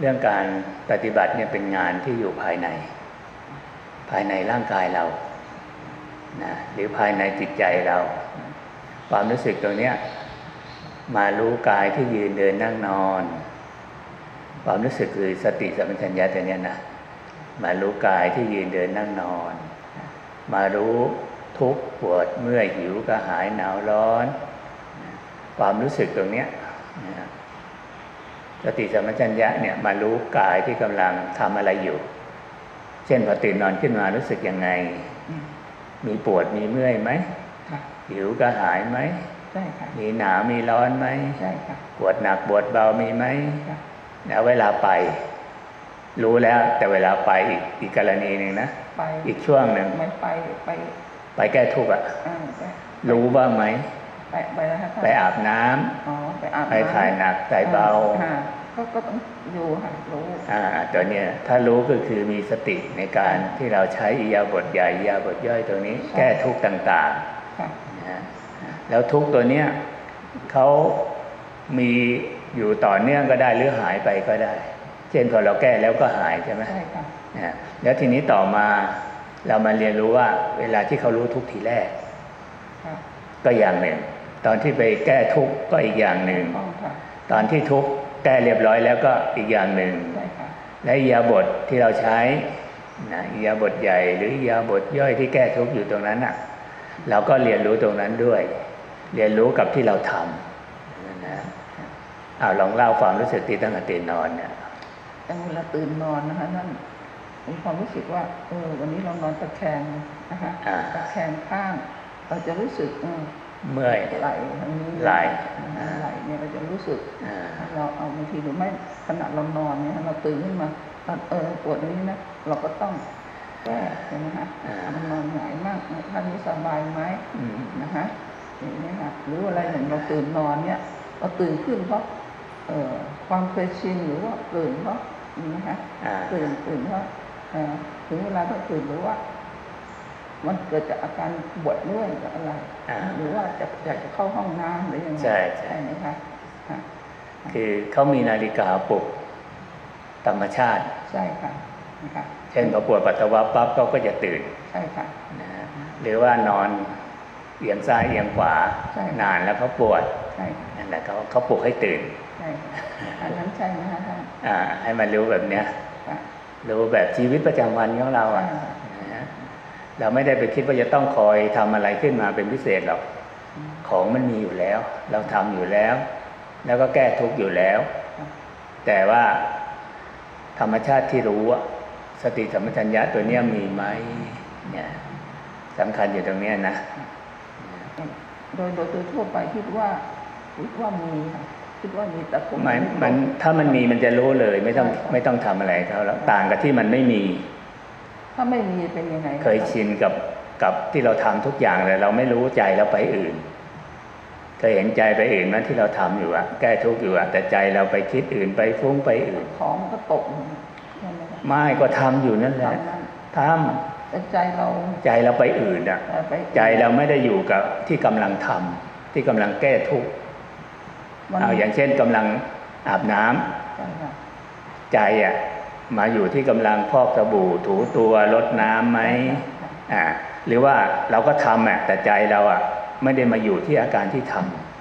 เรื่องการปฏิบัติเนี่ยเป็นงานที่อยู่ภายใน ภายในร่างกายเรานะหรือภายในจิตใจเรา ความรู้สึกตรงเนี้ยมารู้กายที่ยืนเดินนั่งนอน ความรู้สึกคือสติสัมปชัญญะตัวเนี้ยนะมารู้กายที่ยืนเดินนั่งนอน มารู้ทุกข์ปวดเมื่อยหิวกระหายหนาวร้อน ความรู้สึกตรงเนี้ยนะ สติสัมปชัญญะเนี่ยมารู้กายที่กำลังทำอะไรอยู่ เช่นพอตื่นนอนขึ้นมารู้สึกยังไง มีปวดมีเมื่อยไหมค่ะหิวกระหายไหมใช่ค่ะมีหนาวมีร้อนไหมใช่ค่ะปวดหนักปวดเบามีไหมค่ะแล้วเวลาไป รู้แล้วแต่เวลาไปอีกอีกกรณีหนึ่งนะไปอีกช่วงหนึ่งไม่ไปไป ไปแก้ทุกข์อะอ่าไปรู้บ้างไหม ไปไปแล้วค่ะไปอาบน้ำอ๋อไปอาบไปถ่ายหนักถ่ายเบาค่ะก็ก็ต้องดูค่ะรู้อ่าตัวเนี้ยถ้ารู้ก็คือมีสติในการที่เราใช้อิยาบทใหญ่อิยาบทย่อยตัวนี้ แก้ทุกข์ต่างค่ะๆนะแล้วทุกข์ตัวเนี้ยเขามีอยู่ต่อเนื่องก็ได้หรือหายไปก็ได้ เช่นพอเราแก้แล้วก็หายใช่ไหมใช่ค่ะนะแล้วทีนี้ต่อมาเรามาเรียนรู้ว่าเวลาที่เขารู้ทุกข์ทีแรกค่ะก็อย่างหนึ่ง ตอนที่ไปแก้ทุกข์ก็อีกอย่างหนึ่งต้องค่ะตอนที่ทุกข์แก้เรียบร้อยแล้วก็อีกอย่างหนึ่งใช่ค่ะและอิริยาบทที่เราใช้นะอิริยาบทใหญ่หรืออิริยาบทย่อยที่แก้ทุกข์อยู่ตรงนั้นอะ เราก็เรียนรู้ตรงนั้นด้วย เรียนรู้กับที่เราทำนะอ้าวลองเล่าความรู้สึกที่ตั้งแต่ตื่นนอนเนี่ยตั้งเวลาตื่นนอนนะคะนั่นมีความรู้สึกว่าเออวันนี้เรานอนตะแคงนะคะอ่าตะแคงข้าง เราจะรู้สึกเออ เมื่อยไหลทางนี้ไหล่นะคะไหลเนี่ยเราจะรู้สึกอ่าเราเอาบางทีหรือไม่ขณะเรานอนเนี่ยเราตื่นขึ้นมาเออปวดตรงนี้นะเราก็ต้องแก้ใช่ไหมคะอ่ามันนอนหงายมากท่านนี้สบายไหมอืมนะคะอย่างนี้ค่ะหรืออะไรอย่างเราตื่นนอนเนี่ยเราตื่นขึ้นเพราะเอ่อความเคยชินหรือว่าตื่นเพราะนี่นะคะอ่าตื่นตื่นเพราะเอ่อถึงเวลาต้องตื่นหรือว่า มันเกิดจากอาการปวดเมื่อยกับอะไรอ่าหรือว่าจะอยากจะเข้าห้องน้ำหรือยังไงใช่ใช่ไหมคะค่ะคือเขามีนาฬิกาปลุกธรรมชาติใช่ค่ะนะคะเช่นพอปวดปัสสาวะปั๊บเขาก็จะตื่นใช่ค่ะนะฮะหรือว่านอนเอียงซ้ายเอียงขวาใช่นานแล้วเขาปวดใช่ค่ะนั่นแหละเขาเขาปลุกให้ตื่นใช่ค่ะอันนั้นใช่ไหมคะท่านอ่าให้มันรู้แบบเนี้ยค่ะรู้แบบชีวิตประจำวันของเราอะอ่านะฮะ เราไม่ได้ไปคิดว่าจะต้องคอยทำอะไรขึ้นมาเป็นพิเศษหรอกอืมของมันมีอยู่แล้ว เราทำอยู่แล้ว แล้วก็แก้ทุกข์อยู่แล้วค่ะแต่ว่าธรรมชาติที่รู้อะสติสัมปชัญญะตัวเนี้ยมีไหมเนี่ยสำคัญอยู่ตรงเนี้ยนะ โดยโดยโดยทั่วไปคิดว่าคิดว่ามีค่ะคิดว่ามีแต่ผมมันไมันถ้ามันมีมันจะรู้เลย ไม่ต้องใช่ครับไม่ต้องทำอะไรเขาแล้วต่างกับที่มันไม่มี ถ้าไม่มีเป็นยังไงะเคยชินกับกับที่เราทำทุกอย่างเลยเราไม่รู้ใจเราไปอื่นเคยเห็นใจไปอื่นไหมที่เราทำอยู่อะแก้ทุกข์อยู่อะแต่ใจเราไปคิดอื่นไปฟุ้งไปอื่น ของมันก็ตกใช่ไหมคะไม่ก็ทำอยู่นั่นแหละทำนั้นทแต่ใจเราำใจเราไปอื่นอะไปใจเราไม่ได้อยู่กับที่กำลังทำที่กำลังแก้ทุกข์มันเอาอย่างเช่นกำลังอาบน้ำใช่ค่ะใจอะ มาอยู่ที่กำลังพอกสบู่ถูตัวลดน้ำไหมอ่าหรือว่าเราก็ทำอะแต่ใจเราอะไม่ได้มาอยู่ที่อาการที่ท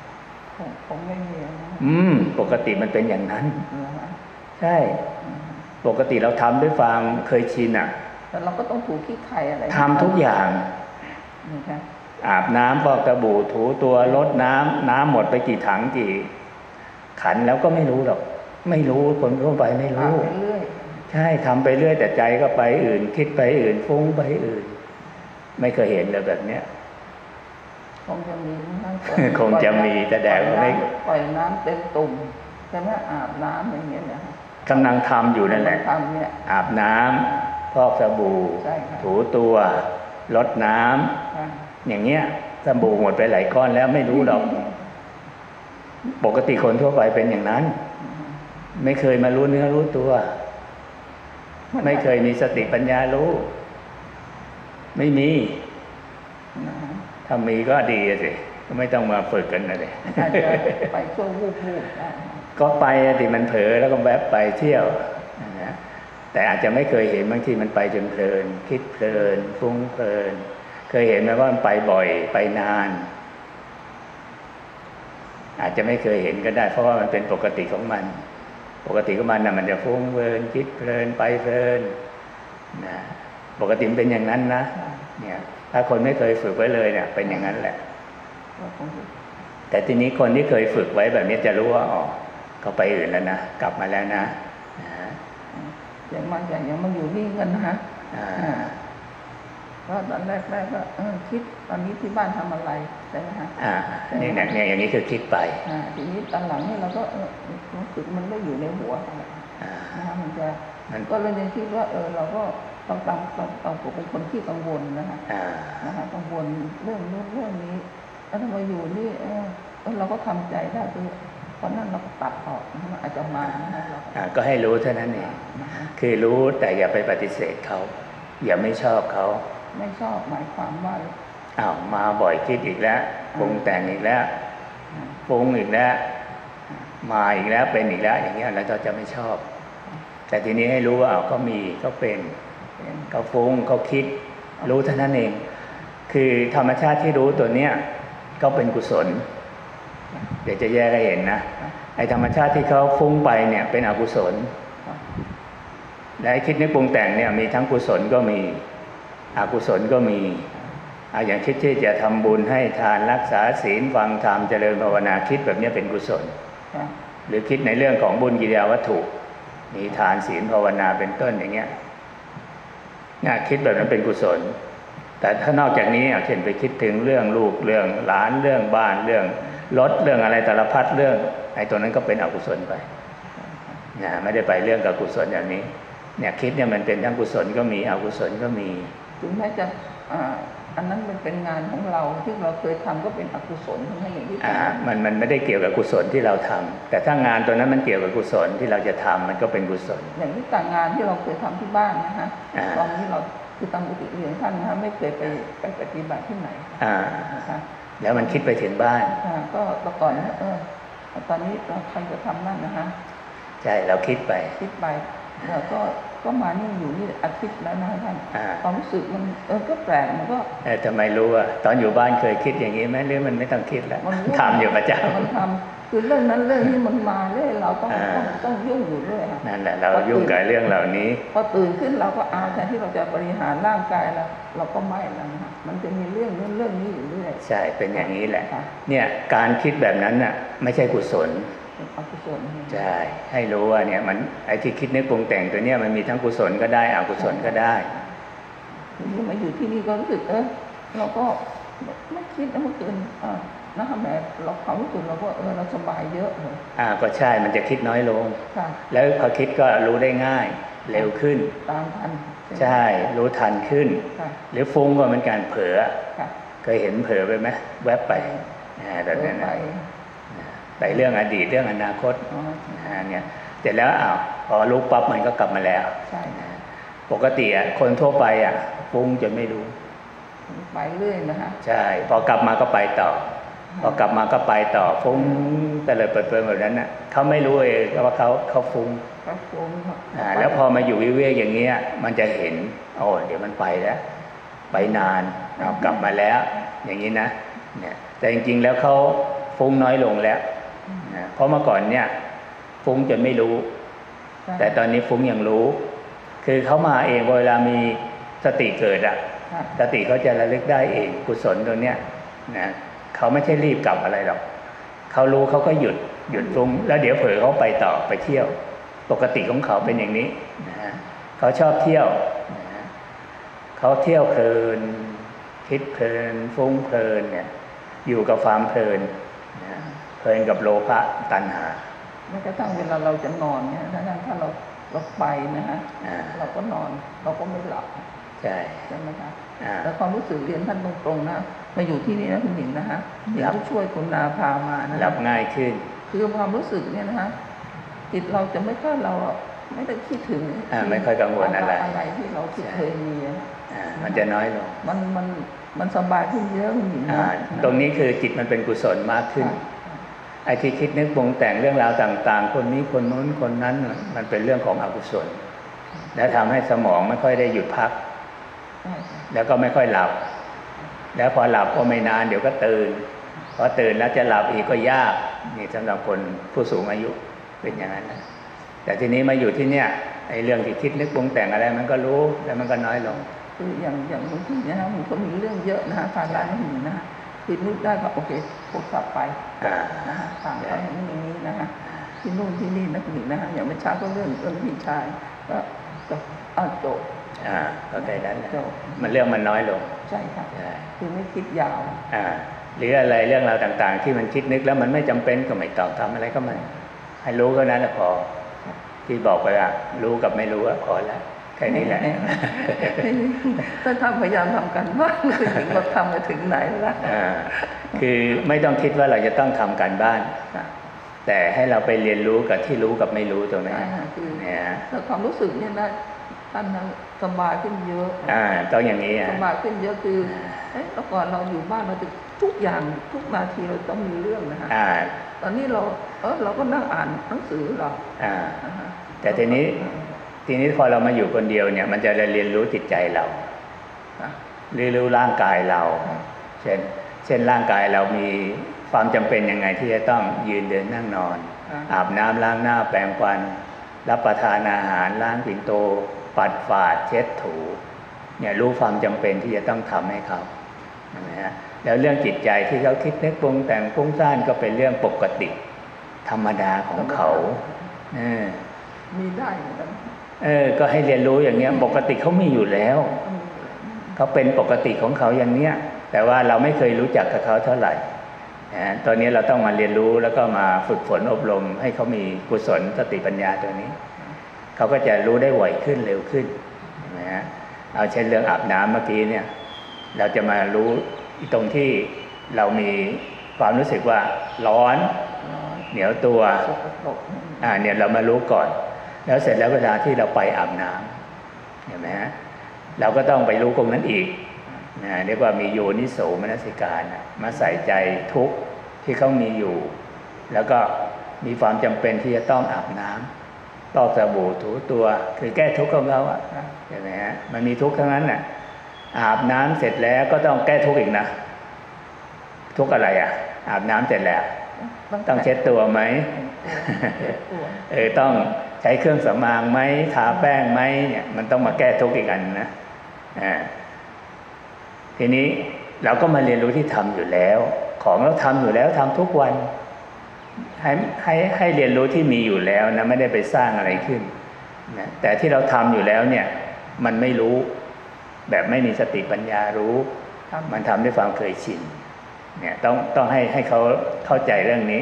ำคงคงไม่มีนะอืม ปกติมันเป็นอย่างนั้นนะคะใช่อืมปกติเราทำด้วยความเคยชินอะแต่เราก็ต้องถูขี้ไข่อะไรทำทุกอย่างนะคะอาบน้ำพอกสบู่ถูตัวลดน้ำน้ำหมดไปกี่ถังกี่ ขันแล้วก็ไม่รู้หรอก ไม่รู้คนทั่วไปไม่อาบรู้ไปเรื่อย ใช่ทำไปเรื่อยแต่ใจก็ไปอื่น คิดไปอื่นฟุ้งไปอื่น ไม่เคยเห็นเลยแบบเนี้ยคงจะมีทั้งคงจะมีแต่แดกไม่ปล่อยน้ำเต็มตุ่มใช่ไหมอาบน้ำอย่างเงี้ยนะคะกำลังทำอยู่นั่นแหละทำเนี่ยอาบน้ำพอกสบู่ใช่ค่ะถูตัวลดน้ำค่ะอย่างเงี้ยสบู่หมดไปหลายก้อนแล้วไม่รู้หรอก ปกติคนทั่วไปเป็นอย่างนั้น ไม่เคยมารู้เนื้อรู้ตัว ไม่เคยมีสติปัญญารู้ ไม่มีนะคะถ้ามีก็ดีอะสิก็ไม่ต้องมาฝึกกันนะเลยอาจจะไปช่วงวูบวูบๆได้ก็ไปอะดิมันเผลอแล้วก็แวบไปเที่ยวนะแต่อาจจะไม่เคยเห็นบางทีมันไปจนเพลิน คิดเพลินฟุ้งเพลิน เคยเห็นไหมว่ามันไปบ่อยไปนาน อาจจะไม่เคยเห็นก็ได้ เพราะว่ามันเป็นปกติของมัน ปกติของมันนะมันจะฟุ้งเพลินคิดเพลินไปเพลินนะปกติมันเป็นอย่างนั้นนะค่ะเนี่ยถ้าคนไม่เคยฝึกไว้เลยเนี่ย เป็นอย่างนั้นแหละก็คงจะแต่ทีนี้คนที่เคยฝึกไว้แบบนี้จะรู้ว่าอ๋อเขาไปอื่นแล้วนะกลับมาแล้วนะนะอย่างมันอย่างอย่างมันอยู่นี่กันนะฮะอ่าอ่า ก็ตอนแรกแรกก็เออคิดตอนนี้ที่บ้านทำอะไรใช่ไหมฮะอ่าเนี่ยเนี่ยเนี่ยอย่างนี้คือคิดไปอ่าทีนี้ตอนหลังนี่เราก็เออรู้สึกมันไม่อยู่ในหัวอะไรอ่านะฮะมันจะมันก็เลยยังคิดว่าเออเราก็ต้องต้องต้องต้องเป็นคนที่กังวลนะคะอ่านะคะกังวลเรื่องนู้นเรื่องนี้แล้วทำไมอยู่นี่เออเออเราก็ทำใจได้คือเพราะนั้นเราก็ตัดออกนะคะมันอาจจะมานะคะเราก็อ่าก็ให้รู้เท่านั้นเองนะคะคือรู้แต่อย่าไปปฏิเสธเขาอย่าไม่ชอบเขา ไม่ชอบหมายความว่าอ้าวมาบ่อยคิดอีกแล้วปรุงแต่งอีกแล้วปรุงอีกแล้ว มาอีกแล้วเป็นอีกแล้ว อย่างเงี้ยแล้วเราจะไม่ชอบ แต่ทีนี้ให้รู้ว่าอ้าวเขามีเขาเป็นเป็นเขาฟุ้งเขาคิด รู้เท่านั้นเอง คือธรรมชาติที่รู้ตัวเนี้ยก็เป็นกุศล เดี๋ยวจะแยกให้เห็นนะไอ้ธรรมชาติที่เขาฟุ้งไปเนี่ยเป็นอกุศลและไอ้คิดนึกปรุงแต่งเนี่ยมีทั้งกุศลก็มี อกุศลก็มีอย่างคิดที่จะทำบุญให้ทานรักษาศีลฟังธรรมเจริญภาวนาคิดแบบนี้เป็นกุศล หรือคิดในเรื่องของบุญกิริยาวัตถุ มีทานศีลภาวนาเป็นต้นอย่างเงี้ยเนี่ยคิดแบบนั้นเป็นกุศล แต่ถ้านอกจากนี้อะเช่นไปคิดถึงเรื่องลูกเรื่องหลานเรื่องบ้านเรื่องรถเรื่องอะไรแต่ละพัดเรื่องไอ้ตัวนั้นก็เป็นอกุศลไปนะไม่ได้ไปเรื่องกับกุศลอย่างนี้เนี่ยคิดเนี่ยมันเป็นทั้งกุศลก็มีอกุศลก็มี ถึงแม้จะอ่าอันนั้นมันเป็นงานของเราที่เราเคยทำก็เป็นอกุศลทั้งนั้นอย่างที่อ่าทำมันมันไม่ได้เกี่ยวกับกุศลที่เราทำแต่ถ้างานตัวนั้นมันเกี่ยวกับกุศลที่เราจะทำมันก็เป็นกุศล อย่างที่ต่างงานที่เราเคยทำที่บ้านนะฮะอ่าตอนนี้เราคือตามปกติเรียนท่านนะฮะไม่เคยไปไปปฏิบัติที่ไหนอ่านะคะแล้วมันคิดไปถึงบ้านอ่าก็แต่ก่อนเนี่ยเออตอนนี้เราใครจะทำนั่นนะฮะใช่เราคิดไปคิดไปแล้วก็ ก็มานี่อยู่นี่อาทิตย์แล้วนะท่านอ่าความรู้สึกมันเออก็แปลกมันก็เออทำไมรู้อะตอนอยู่บ้านเคยคิดอย่างนี้ไหมหรือมันไม่ต้องคิดแล้วมันทำอยู่ประจมันทำคือเรื่องนั้นเรื่องนี้มันมาเรื่อยเราต้องอ่าต้องต้องยุ่งอยู่เรื่อยค่ะำนั่นแหละเรายุ่งกับเรื่องเหล่านี้พอตื่นขึ้นเราก็เอาแทนที่เราจะบริหารร่างกายเราเราก็ไม่แล้วนะฮะมันจะมีเรื่องนู้นเรื่องนี้อยู่เรื่อยใช่เป็นอย่างนี้แหละค่ะเนี่ยการคิดแบบนั้นน่ะ ไม่ใช่กุศล เป็นอกุศลใช่ให้รู้ว่าเนี่ยมันไอ้ที่คิดนึกปรุงแต่งตัวเนี้ยมันมีทั้งกุศลก็ได้อกุศลก็ได้ทีนี้มาอยู่ที่นี่ก็รู้สึกเออเราก็ไม่คิดนะเมื่อคืนอ่านะคะแหม่เราความรู้สึกเราก็เออเราสบายเยอะเลยอ่าก็ใช่มันจะคิดน้อยลงค่ะแล้วพอคิดก็รู้ได้ง่าย เร็วขึ้น ตามทันไหมใช่ รู้ทันขึ้นค่ะหรือฟุ้งก็เหมือนกันเผลอค่ะเคยเห็นเผลอไปไหมแวบไปอ่าแบบนั้น ไปนะไปเรื่องอดีตเรื่องอนาคตอ๋ออ่าเนี่ยเสร็จแล้วอ้าวพอรู้ปั๊บมันก็กลับมาแล้วใช่นะปกติอะคนทั่วไปอะฟุ้งจนไม่รู้ ไปเรื่อยนะคะใช่ พอกลับมาก็ไปต่อ พอกลับมาก็ไปต่อฟุ้งแต่เลยเปิดเผยแบบนั้นน่ะเขาไม่รู้เองว่าเขาเขาฟุ้งก็ฟุ้งอ่าแล้วพอมาอยู่วิเวกอย่างเงี้ย มันจะเห็นโอ้เดี๋ยวมันไปแล้วไปนานเอากลับมาแล้ว อย่างนี้นะเนี่ยแต่จริงๆแล้วเขาฟุ้งน้อยลงแล้วนะ เพราะเมื่อก่อนเนี่ย ฟุ้งจนไม่รู้ใช่แต่ตอนนี้ฟุ้งยังรู้ คือเขามาเองเวลามีสติเกิดอะค่ะสติเขาจะระลึกได้เองกุศลตัวเนี้ยนะเขาไม่ใช่รีบกลับอะไรหรอกเขารู้เขาก็หยุดหยุดฟุ้งแล้วเดี๋ยวเผลอเขาไปต่อไปเที่ยว ปกติของเขาเป็นอย่างนี้นะฮะเขาชอบเที่ยวนะฮะเขาเที่ยวเพลิน คิดเพลินฟุ้งเพลินเนี่ยอยู่กับความเพลินนะ เพลินกับโลภะตัณหาแม้กระทั่งเวลาเราจะนอนเนี่ยถ้าถ้าเราเราไปนะฮะอ่าเราก็นอนเราก็ไม่หลับใช่ใช่ไหมคะอ่าแต่ความรู้สึกเรียนท่านตรงๆนะมาอยู่ที่นี่นะคุณหญิงนะฮะหญิงครับก็ช่วยคุณนาพามานะรับง่ายขึ้น คือความรู้สึกเนี่ยนะฮะจิตเราจะไม่ค่อยเราไม่ได้คิดถึงอ่าไม่ค่อยกังวลอะไรอะไรที่เราที่ใช่เคยมีอะอ่ามันจะน้อยลงมันมันมันสบายขึ้นเยอะคุณหญิงอ่านะตรงนี้คือจิตมันเป็นกุศลมากขึ้นไอ้ที่คิดนึกปรุงแต่งเรื่องราวต่าง ๆ คนนี้คนนู้นคนนั้นน่ะมันเป็นเรื่องของอกุศล และทำให้สมองไม่ค่อยได้หยุดพักใช่ค่ะแล้วก็ไม่ค่อยหลับ แล้วพอหลับก็ไม่นานเดี๋ยวก็ตื่นพอตื่นแล้วจะหลับอีกก็ยากนี่สำหรับคนผู้สูงอายุเป็นอย่างนั้นนะแต่ทีนี้มาอยู่ที่เนี่ยไอ้เรื่องที่คิดนึกปรุงแต่งอะไร มันก็รู้แล้วมันก็น้อยลงคืออย่างอย่างบางทีนะฮะมันก็มีเรื่องเยอะนะฮะการร้านไม่มีนะฮะ คิดนึกได้ก็โอเคพกกลับไปอ่านะฮะต่างกันอย่างนี้อย่างนี้นะฮะที่นู่นที่นี่นะคุณหญิงนะฮะอย่างเมื่อเช้าก็เรื่องเรื่องพี่ชายก็ก็อ้าวจบอ่าก็แค่นั้นแหละจบมันเรื่องมันน้อยลงใช่ค่ะใช่คือไม่คิดยาวอ่าหรืออะไรเรื่องราวต่าง ๆ ที่มันคิดนึกแล้วมันไม่จำเป็นก็ไม่ต้องทำอะไรก็ไม่ให้รู้เท่านั้นแหละพอที่บอกไปอะรู้กับไม่รู้อะพอแล้ว แค่นี้แหละถ้าทำพยายามทำกันบ้างคุณหญิงเราทำมาถึงไหนแล้วอ่าคือไม่ต้องคิดว่าเราจะต้องทำการบ้านค่ะแต่ให้เราไปเรียนรู้กับที่รู้กับไม่รู้ตรงนี้ใช่ค่ะคือเนี่ยฮะแต่ความรู้สึกเนี่ยนะท่านนะสบายขึ้นเยอะอ่าต้องอย่างนี้อะสบายขึ้นเยอะคือเอ๊ะแล้วก่อนเราอยู่บ้านเราจะทุกอย่างทุกนาทีเราต้องมีเรื่องนะฮะอ่าตอนนี้เราเออเราก็นั่งอ่านหนังสือเราอ่านะฮะแต่ทีนี้ ทีนี้พอเรามาอยู่คนเดียวเนี่ย มันจะเรียนรู้จิตใจเราค่ะเรียนรู้ร่างกายเรา เช่น เช่นร่างกายเรามีความจำเป็นยังไงที่จะต้องยืนเดินนั่งนอนค่ะอาบน้ำล้างหน้าแปรงฟัน รับประทานอาหารล้างปิ่นโต ปัดฝาดเช็ดถูเนี่ยรู้ความจำเป็นที่จะต้องทำให้เขาเห็นไหมฮะแล้วเรื่องจิตใจที่เขาคิดนึกปรุงแต่งปรุงสร้างก็เป็นเรื่องปกติ ธรรมดาของเขาเออมีได้ เหมือนกันเออ ก็ให้เรียนรู้อย่างเงี้ย ปกติเขามีอยู่แล้วต้องมีเขาเป็นปกติของเขาอย่างเนี้ย แต่ว่าเราไม่เคยรู้จักกับเขาเท่าไหร่นะตอนนี้เราต้องมาเรียนรู้แล้วก็มาฝึกฝนอบรม ให้เขามีกุศลสติปัญญาตัวนี้ เขาก็จะรู้ได้ไวขึ้นเร็วขึ้นเห็นไหมฮะ เอาเช่นเรื่องอาบน้ำเมื่อกี้เนี่ย เราจะมารู้อีตรงที่เรามีความรู้สึกว่าร้อนร้อนเหนียวตัวสกปรกอ่าเนี่ยเรามารู้ก่อน แล้วเสร็จแล้วเวลาที่เราไปอาบน้ำเห็นไหมฮะเราก็ต้องไปรู้ตรงนั้นอีกนะเรียกว่ามีโยนิโสมนสิการนะมาใส่ใจทุกข์ที่เขามีอยู่ แล้วก็มีความจำเป็นที่จะต้องอาบน้ำตอกสบู่ถูตัว คือแก้ทุกข์ของเขาอะค่ะเห็นไหมฮะมันมีทุกข์ทั้งนั้นน่ะอาบน้ำเสร็จแล้วก็ต้องแก้ทุกข์อีกนะทุกข์อะไรอะ อาบน้ำเสร็จแล้ว ต้องเช็ดตัวไหมตัวเออต้อง ใช้เครื่องสำอางไหมทาแป้งไหมเนี่ยมันต้องมาแก้ทุกข์อีกอันนะอ่าทีนี้เราก็มาเรียนรู้ที่ทำอยู่แล้ว ของเราทำอยู่แล้วทำทุกวัน ให้ให้ให้เรียนรู้ที่มีอยู่แล้วนะไม่ได้ไปสร้างอะไรขึ้นนะแต่ที่เราทำอยู่แล้วเนี่ย มันไม่รู้ แบบไม่มีสติปัญญารู้ มันทำด้วยความเคยชิน เนี่ยต้องต้องให้ให้เขาเข้าใจเรื่องนี้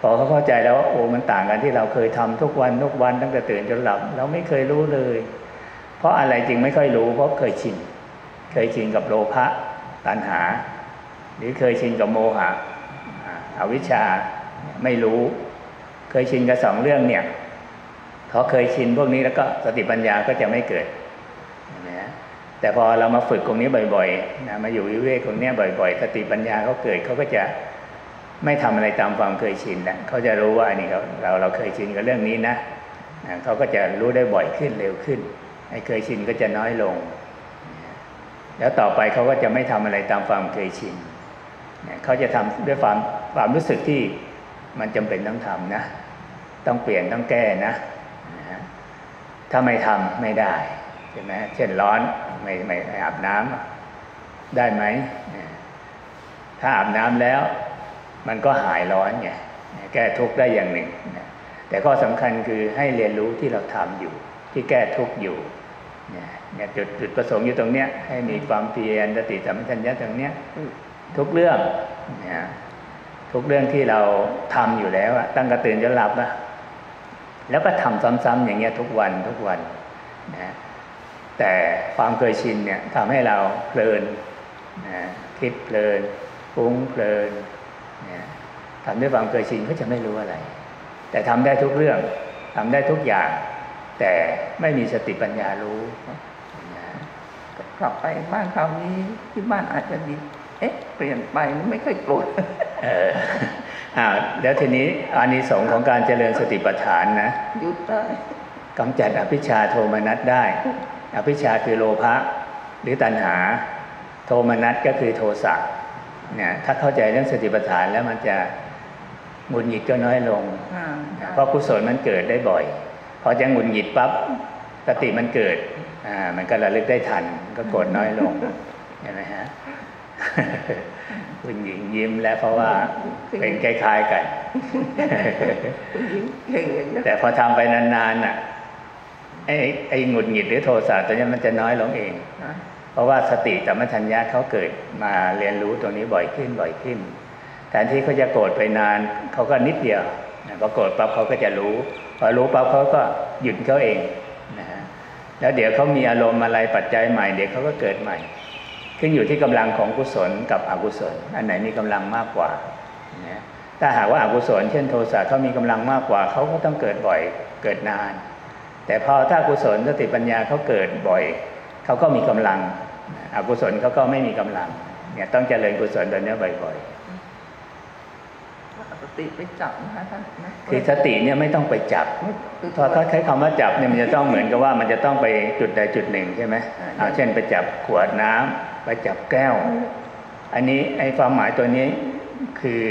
พอเขาเข้าใจแล้วว่าโอ้มันต่างกันที่เราเคยทำทุกวันทุกวันตั้งแต่ตื่นจนหลับ เราไม่เคยรู้เลย เพราะอะไรจริงไม่ค่อยรู้เพราะเคยชินเคยชินกับโลภะตัณหา หรือเคยชินกับโมหะอ่าอวิชชาไม่รู้ เคยชินกับสองเรื่องเนี่ยพอเคยชินพวกนี้แล้วก็สติปัญญาก็จะไม่เกิดเห็นไหมฮะ แต่พอเรามาฝึกตรงนี้บ่อยๆนะมาอยู่วิเวกตรงนี้บ่อย ๆ สติปัญญาเขาเกิดเขาก็จะไม่ทำอะไรตามความเคยชินแล้วเขาจะรู้ว่านนี้เราเราเราเคยชินกับเรื่องนี้นะนะเขาก็จะรู้ได้บ่อยขึ้นเร็วขึ้นไอ้เคยชินก็จะน้อยลง แล้วต่อไปเขาก็จะไม่ทำอะไรตามความเคยชินเนี่ยเขาจะทำด้วยความความรู้สึกที่มันจำเป็นต้องทำนะ ต้องเปลี่ยนต้องแก้นะนะฮะถ้าไม่ทำไม่ได้ใช่ไหมเช่นร้อน ไม่ไม่อาบน้ำได้ไหม ถ้าอาบน้ำแล้วมันก็หายร้อนไงแก้ทุกข์ได้อย่างหนึ่ง แต่ข้อสำคัญคือให้เรียนรู้ที่เราทำอยู่ ที่แก้ทุกข์อยู่เนี่ยจุดจุดประสงค์อยู่ตรงเนี้ยให้มีความเพียรสติสัมปชัญญะตรงเนี้ยทุกเรื่องเนี่ยทุกเรื่องที่เราทำอยู่แล้วอะตั้งกระตื่นจนหลับอะแล้วก็ทำซ้ำๆอย่างเงี้ยทุกวันทุกวันนะ แต่ความเคยชินเนี่ยทำให้เราเพลินนะคิดเพลินฟุ้งเพลินเนี่ยทำด้วยความเคยชินก็จะไม่รู้อะไร แต่ทำได้ทุกเรื่องทำได้ทุกอย่าง แต่ไม่มีสติปัญญารู้นะกลับไปบ้านคราวนี้ที่บ้านอาจจะดีเอ๊ะเปลี่ยนไปไม่ค่อยโกรธเอออ่าแล้วทีนี้อานิสงส์ของการเจริญสติปัฏฐานนะหยุดได้กำจัดอภิชาโทมนัสได้ อภิชาคือโลภะหรือตัณหา โทมนัสก็คือโทสะเนี่ยถ้าเข้าใจเรื่องสติปัฏฐานแล้วมันจะหงุดหงิดก็น้อยลงอ่าเพราะกุศลมันเกิดได้บ่อย พอจะหงุดหงิดปั๊บสติมันเกิดอ่ามันก็ระลึกได้ทันก็โกรธน้อยลงเห็นไหมฮะคุณหญิงยิ้มแล้วเพราะว่าเป็นคล้ายๆกันผู้หญิงเก่งอย่างนี้ยแต่พอทำไปนานๆน่ะ ไอ้ไอ้หงุดหงิดหรือโทสะตัวนี้มันจะน้อยลงเอง เพราะว่าสติสัมปชัญญะเขาเกิดมาเรียนรู้ตรงนี้บ่อยขึ้นบ่อยขึ้นแทนที่เขาจะโกรธไปนานเขาก็นิดเดียวพอโกรธปั๊บเขาก็จะรู้พอรู้ปั๊บเขาก็หยุดเขาเองนะฮะแล้วเดี๋ยวเขามีอารมณ์อะไรปัจจัยใหม่เดี๋ยวเขาก็เกิดใหม่ ขึ้นอยู่ที่กำลังของกุศลกับอกุศล อันไหนมีกำลังมากกว่านะถ้าหากว่าอากุศลเช่นโทสะเขามีกำลังมากกว่าเขาก็ต้องเกิดบ่อยเกิดนาน แต่พอถ้ากุศลสติปัญญาเขาเกิดบ่อยเขาก็มีกำลังอกุศลเขาก็ไม่มีกำลังเนี่ยต้องเจริญกุศลตัวเนี้ยบ่อยสติไปจับนะคะท่านนะๆคือสติเนี่ยไม่ต้องไปจับคือพอถ้าใช้คำว่าจับเนี่ยมันจะต้องเหมือนกับว่ามันจะต้องไปจุดใดจุดหนึ่งใช่ไหมเอาเช่นไปจับขวดน้ำไปจับแก้ว อันนี้ไอ้ความหมายตัวนี้คือ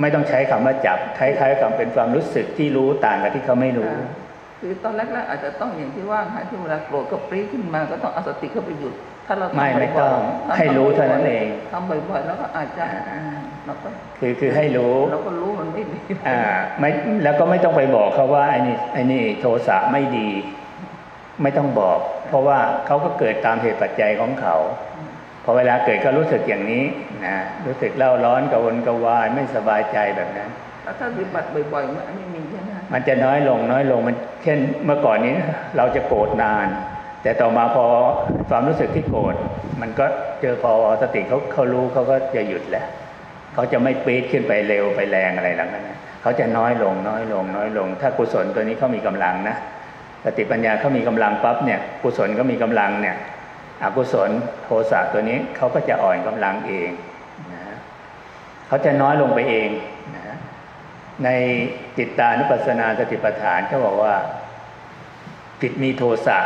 ไม่ต้องใช้คำว่าจับคล้ายๆกับเป็นความรู้สึกที่รู้ต่างกับที่เขาไม่รู้อ่า คือตอนแรกๆอาจจะต้องอย่างที่ว่าค่ะที่เวลาโกรธก็ปรี๊ดขึ้นมาก็ต้องเอาสติเข้าไปหยุด ถ้าเราทำไม่ไม่บ่ต้ยองๆทำให้รู้เท่านั้นเองทำบ่อยๆแล้วก็อาจจะอืมเราก็คือคือให้รู้เราก็รู้มันไม่ดีอ่าไม่แล้วก็ไม่ต้องไปบอกเขาว่าไอ้นี่ไอ้นี่โทสะไม่ดี ไม่ต้องบอก เพราะว่าเขาก็เกิดตามเหตุปัจจัยของเขาพอเวลาเกิดก็รู้สึกอย่างนี้นะรู้สึกเล่าร้อนกระวนกระวายไม่สบายใจแบบนั้นแล้วถ้าปฏิบัติบ่อยๆมันไม่มีใช่ไห มันจะน้อยลงน้อยลงมัน เช่นเมื่อก่อนนี้เราจะโกรธนาน แต่ต่อมาพอความรู้สึกที่โกรธมันก็เจอพอสติเขาเขารู้เขาก็จะหยุดแหละเขาจะไม่ปี๊ดขึ้นไปเร็วไปแรงอะไรหลังนั้นเขาจะน้อยลงน้อยลง น้อยลง ถ้ากุศลตัวนี้เขามีกำลังนะสติปัญญาเขามีกำลังปั๊บเนี่ยกุศลก็มีกำลังเนี่ยอกุศลโทสะตัวนี้เขาก็จะอ่อนกำลังเองนะเขาจะน้อยลงไปเอง ในจิตตานุปัสสนาสติปัฏฐานเขาบอกว่า จิตมีโทสะ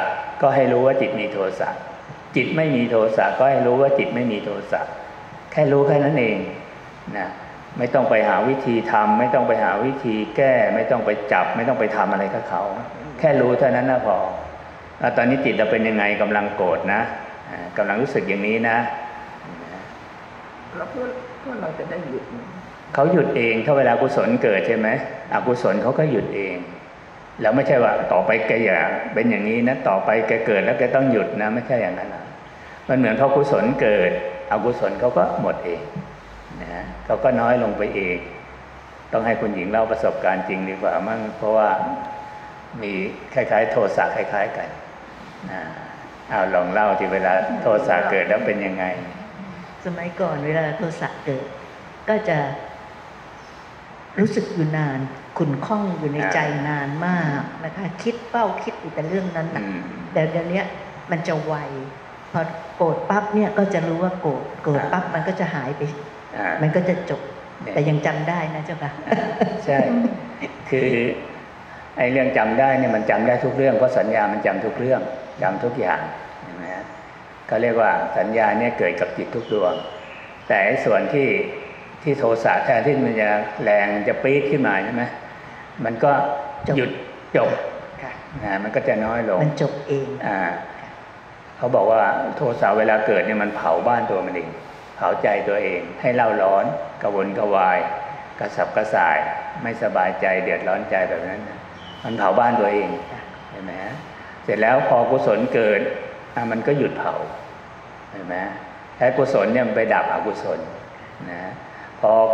ก็ให้รู้ว่าจิตมีโทสะจิตไม่มีโทสะก็ให้รู้ว่าจิตไม่มีโทสะแค่รู้แค่นั้นเองนะไม่ต้องไปหาวิธีทำไม่ต้องไปหาวิธีแก้ ไม่ต้องไปจับ ไม่ต้องไปทำอะไรกับเขา แค่รู้เท่านั้นนะพอตอนนี้จิตเราเป็นยังไงกำลังโกรธนะอ่ากำลังรู้สึกอย่างนี้นะแล้วเพื่อเพื่อเราจะได้หยุด เขาหยุดเองถ้าเวลากุศลเกิดใช่ไหมอกุศลเขาก็หยุดเอง แล้วไม่ใช่ว่าต่อไปแกอย่าเป็นอย่างนี้นะต่อไปแกเกิดแล้วแกต้องหยุดนะ ไม่ใช่อย่างนั้นนะมันเหมือนพอกุศลเกิด อกุศลเขาก็หมดเองนะฮะเขาก็น้อยลงไปเอง ต้องให้คุณหญิงเล่าประสบการณ์จริงดีกว่ามั่งเพราะว่ามีคล้ายๆ โทสะคล้ายๆกันนะเอาลองเล่าที่เวลาโทสะเกิดแล้วเป็นยังไง สมัยก่อนเวลาโทสะเกิด ก็จะ รู้สึกอยู่นานขุนข้องอยู่ในใจนานมากนะคะคิดเป้าคิดอยู่แต่เรื่องนั้นอืนะมแต่เดี๋ยวนี้มันจะไวพอโกรธปั๊บเนี่ยก็จะรู้ว่าโกรธโกรธปั๊บมันก็จะหายไปอ่ามันก็จะจบเนี่ยแต่ยังจำได้นะเจ้าค่ะใช่คือไอ้เรื่องจำได้เนี่ยมันจำได้ทุกเรื่องเพราะสัญญามันจำทุกเรื่องจำทุกอย่างเห็นไหมฮะเขาเรียกว่าสัญญาเนี่ยเกิดกับจิตทุกดวง แต่ไอ้ส่วนที่ ที่โทสะแทนที่มันจะแรงจะปี๊ดขึ้นมาใช่ไหมมันก็จบหยุดจบค่ะนะมันก็จะน้อยลงมันจบเองอ่าเขาบอกว่าโทสะเวลาเกิดเนี่ยมันเผาบ้านตัวมันเองเผาใจตัวเอง ให้เล่าร้อนกระวนกระวาย กระสับกระส่าย ไม่สบายใจเดือดร้อนใจแบบนั้นนะมันเผาบ้านตัวเองเห็นไหมฮะเสร็จแล้วพอกุศลเกิดอะมันก็หยุดเผาเห็นไหมแค่กุศลเนี่ยมันไปดับอกุศลนะพอ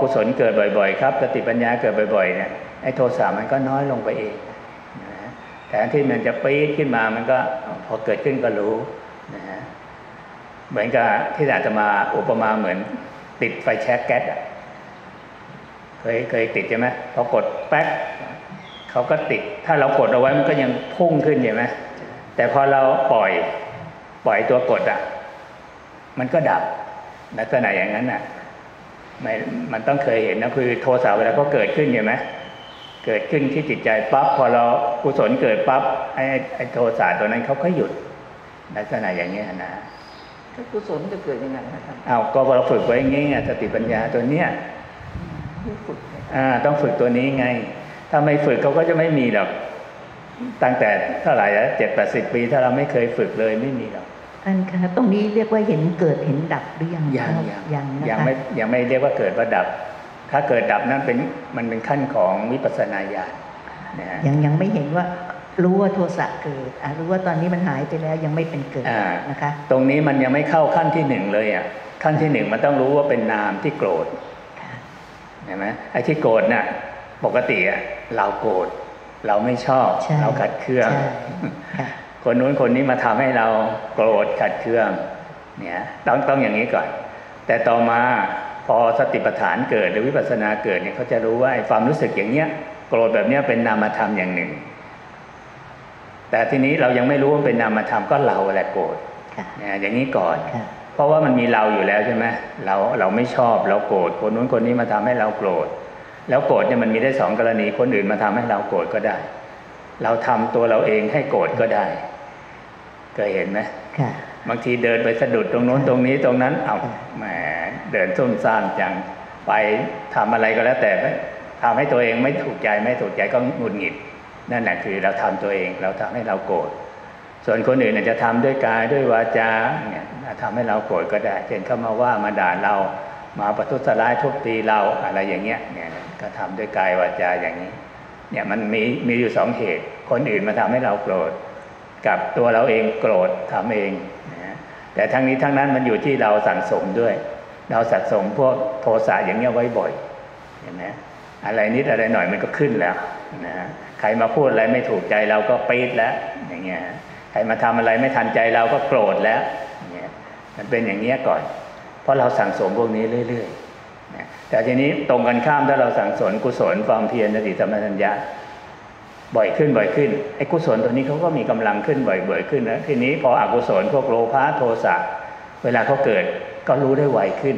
กุศลเกิดบ่อยๆครับสติปัญญาเกิดบ่อยๆเนี่ยไอ้โทสะมันก็น้อยลงไปเองนะแทนที่มันจะปี๊ดขึ้นมามันก็พอเกิดขึ้นก็รู้นะฮะเหมือนกับที่อาจจะมาอุปมาเหมือนติดไฟแช็กแก๊สอะเคยเคยติดใช่ไหมพอกดแป๊กเขาก็ติด ถ้าเรากดเอาไว้มันก็ยังพุ่งขึ้นใช่ไหมแต่พอเราปล่อยปล่อยตัวกดอะ มันก็ดับลักษณะอย่างนั้นอะ ม่มันต้องเคยเห็นนะคือโทสะเวลาก็เกิดขึ้นใช่ไหมเกิดขึ้นที่จิตใจปั๊บพอเรากุศลเกิดปั๊บไอ้ไอ้โทสะตัวนั้นเขาก็หยุดลักษณะอย่างนี้ยนะถ้ากุศลจะเกิดยังไงคะท่านเอาก็เราฝึกไว้อย่างงี้ไงสติปัญญาตัวเนี้ยที่ฝึกเนี่ยอ่าต้องฝึกตัวนี้ไง ถ้าไม่ฝึกเขาก็จะไม่มีหรอกตั้งแต่เท่าไหร่แล้วเจ็ดแปดสิบปี ถ้าเราไม่เคยฝึกเลยไม่มีหรอก ท่านคะตรงนี้เรียกว่าเห็นเกิดเห็นดับหรือยังยังครับยังยังนะยังคะไม่ยังไม่เรียกว่าเกิดว่าดับ ถ้าเกิดดับนั้นเป็นมันเป็นขั้นของวิปัสสนาญาณนะฮะยังยังไม่เห็นว่ารู้ว่าโทสะเกิดอะรู้ว่าตอนนี้มันหายไปแล้วยังไม่เป็นเกิดอ่านะคะ ตรงนี้มันยังไม่เข้าขั้นที่หนึ่งเลยอะขั้นที่หนึ่งมันต้องรู้ว่าเป็นนามที่โกรธค่ะเห็นไหมไอ้ที่โกรธน่ะปกติอะเราโกรธเราไม่ชอบใช่เราขัดเคืองใช่ ค่ะคนนู้นคนนี้มาทำให้เราโกรธขัดเคืองเนี่ยต้องต้องอย่างนี้ก่อน แต่ต่อมาพอสติปัฏฐานเกิดหรือวิปัสสนาเกิดเนี่ยเขาจะรู้ว่าไอ้ความรู้สึกอย่างเนี้ยโกรธแบบเนี้ยเป็นนามธรรมอย่างหนึ่ง แต่ทีนี้เรายังไม่รู้ว่าเป็นนามธรรมก็เราแหละโกรธค่ะเนี่ยอย่างนี้ก่อนค่ะเพราะว่ามันมีเราอยู่แล้วใช่ไหมเราเราไม่ชอบเราโกรธคนนู้นคนนี้มาทำให้เราโกรธแล้วโกรธเนี่ยมันมีได้สองกรณีคนอื่นมาทำให้เราโกรธก็ได้ เราทำตัวเราเองให้โกรธก็ได้เคยเห็นไหมค่ะบางทีเดินไปสะดุดตรงโน้นตรงนี้ตรงนั้น เอาแหมเดินซุ่มซ่ามจัง ไปทำอะไรก็แล้วแต่ทำให้ตัวเองไม่ถูกใจไม่ถูกใจก็หงุดหงิด นั่นแหละคือเราทำตัวเอง เราทำให้เราโกรธส่วนคนอื่นอาจจะทำด้วยกายด้วยวาจาเนี่ยทำให้เราโกรธก็ได้ เช่นเข้ามาว่ามาด่าเรามาประทุษร้ายทุบตีเราอะไรอย่างเงี้ยเนี่ยก็ทำด้วยกายวาจาอย่างนี้ เนี่ยมันมีมีอยู่สองเหตุ คนอื่นมาทำให้เราโกรธ กับตัวเราเองโกรธทำเองนะฮะแต่ทั้งนี้ทั้งนั้นมันอยู่ที่เราสั่งสมด้วย เราสะสมพวกโทสะอย่างเงี้ยไว้บ่อยเห็นไหมอะไรนิดอะไรหน่อยมันก็ขึ้นแล้วนะฮะใครมาพูดอะไรไม่ถูกใจเราก็ปี๊ดแล้วอย่างเงี้ยใครมาทำอะไรไม่ทันใจเราก็โกรธแล้วเงี้ยมันเป็นอย่างเงี้ยก่อน เพราะเราสั่งสมพวกนี้เรื่อยๆ แต่ทีนี้ตรงกันข้ามถ้าเราสั่งสมกุศลความเพียรสติสัมปชัญญะบ่อยขึ้นบ่อยขึ้นไอ้กุศลตัวนี้เขาก็มีกำลังขึ้นบ่อยบ่อยขึ้นนะทีนี้พออกุศลพวกโลภะโทสะเวลาเขาเกิดก็รู้ได้ไวขึ้น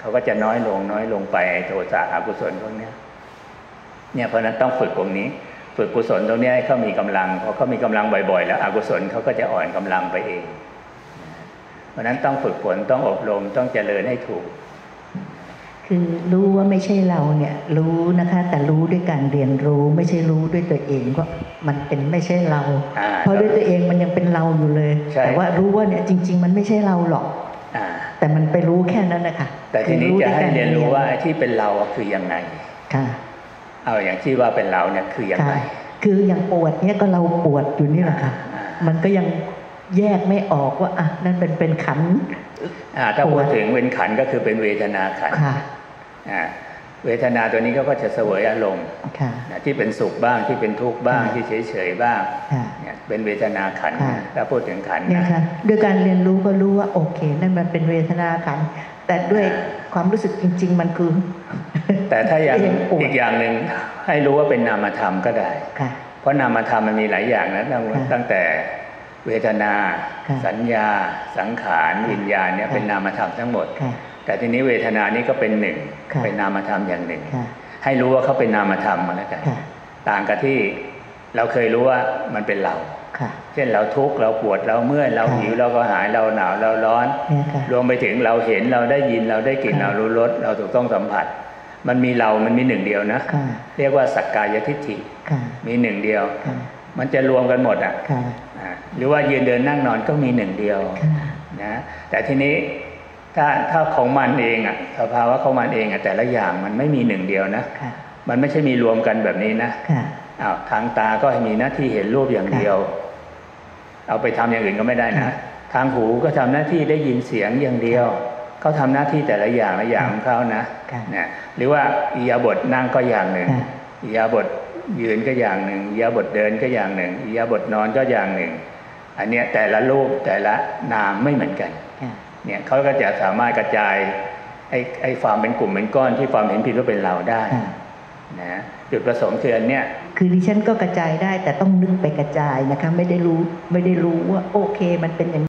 เขาก็จะน้อยลงน้อยลงไปโทสะอกุศลพวกเนี้ยเนี่ยเพราะนั้นต้องฝึกตรงนี้ ฝึกกุศลตรงเนี้ยให้เขามีกำลังพอเขามีกำลังบ่อยๆ แล้วอกุศลเขาก็จะอ่อนกำลังไปเอง เพราะนั้นต้องฝึกฝนต้องอบรมต้องเจริญให้ถูก คือรู้ว่าไม่ใช่เราเนี่ยรู้นะคะ แต่รู้ด้วยการเรียนรู้ไม่ใช่รู้ด้วยตัวเองว่ามันเป็นไม่ใช่เราอ่าเพราะด้วยตัวเองมันยังเป็นเราอยู่เลยใช่แต่ว่ารู้ว่าเนี่ยจริง ๆ มันไม่ใช่เราหรอกอ่าแต่มันไปรู้แค่นั้นนะคะแต่ทีนี้คือจะด้วยให้กเรียนรู้ว่าไอ้ที่เป็นเราอะคือยังไงค่ะเอาอย่างที่ว่าเป็นเราเนี่ยคือยังค่ะไงคืออย่างปวดเนี่ยก็เราปวดอยู่นี่แหละค่ะอ่ามันก็ยัง แยกไม่ออกว่าอะนั่นเป็นเป็นขันธ์อ่าถ้าปพูวดดถึงเป็นขันธ์ก็คือเป็นเวทนาขันธ์ค่ะอ่าเวทนาตัวนี้ก็ก็จะเสวยอารมณ์ค่ะนะที่เป็นสุขบ้างที่เป็นทุกข์บ้างค่ะที่เฉยๆบ้างค่ะเนี่ยเป็นเวทนาขันธ์ค่ะนะถ้าพูดถึงขันธ์เนี่ยนะค่ะด้วยการเรียนรู้ก็รู้ว่าโอเค นั่นมันเป็นเวทนาขันธ์แต่ด้วยความรู้สึกจริง ๆ มันคือ แต่ถ้าอย่างเรียนปวดอีกอย่างหนึ่งให้รู้ว่าเป็นนามธรรมก็ได้ค่ะเพราะนามธรรมมันมีหลายอย่างนะตั้งค่ะตั้งแต่ เวทนาค่ะสัญญา สังขารวิญญาณเนี่ยค่ะเป็นนามธรรมทั้งหมดค่ะแต่ทีนี้เวทนานี้ก็เป็นหนึ่งค่ะเป็นนามธรรมอย่างหนึ่งค่ะให้รู้ว่าเขาเป็นนามธรรมมาแล้วกันค่ะต่างกับที่เราเคยรู้ว่ามันเป็นเราค่ะเช่นเราทุกข์เราปวดเราเมื่อยเราค่ะหิวเราก็หายเราหนาวเราร้อนเนี่ยค่ะรวมไปถึงเราเห็นเราได้ยินเราได้กลิ่นค่ะเรารู้รสเราถูกต้องสัมผัส มันมีเรามันมีหนึ่งเดียวนะค่ะเรียกว่าสักกายทิฏฐิค่ะมีหนึ่งเดียวค่ะมันจะรวมกันหมดอะค่ะอ่า หรือว่ายืนเดินนั่งนอนก็มีหนึ่งเดียวค่ะนะแต่ทีนี้ถ้าถ้าของมันเองอะสภาวะของมันเองอะแต่ละอย่างมันไม่มีหนึ่งเดียวนะค่ะมันไม่ใช่มีรวมกันแบบนี้นะค่ะอ้าวทางตาก็มีหน้าที่เห็นรูปอย่างเดียว เอาไปทำอย่างอื่นก็ไม่ได้นะค่ะทางหูก็ทำหน้าที่ได้ยินเสียงอย่างเดียวเขาทำหน้าที่แต่ละอย่างละอย่างของเขานะค่ะนะหรือว่าอิยาบทนั่งก็อย่างหนึ่งค่ะอิยาบทยืนก็อย่างหนึ่งอิยาบทเดินก็อย่างหนึ่งอิยาบทนอนก็อย่างหนึ่ง อันเนี้ยแต่ละรูปแต่ละนามไม่เหมือนกันค่ะเนี่ยเขาก็จะสามารถกระจายไอ้ไอ้ความเป็นกลุ่มเป็นก้อนที่ความเห็นผิดว่าเป็นเราได้ค่ะนะจุดประสงค์คืออันเนี้ยคือดิฉันก็กระจายได้แต่ต้องนึกไปกระจายนะคะ ไม่ได้รู้ไม่ได้รู้ว่าโอเค มันเป็นอย่าง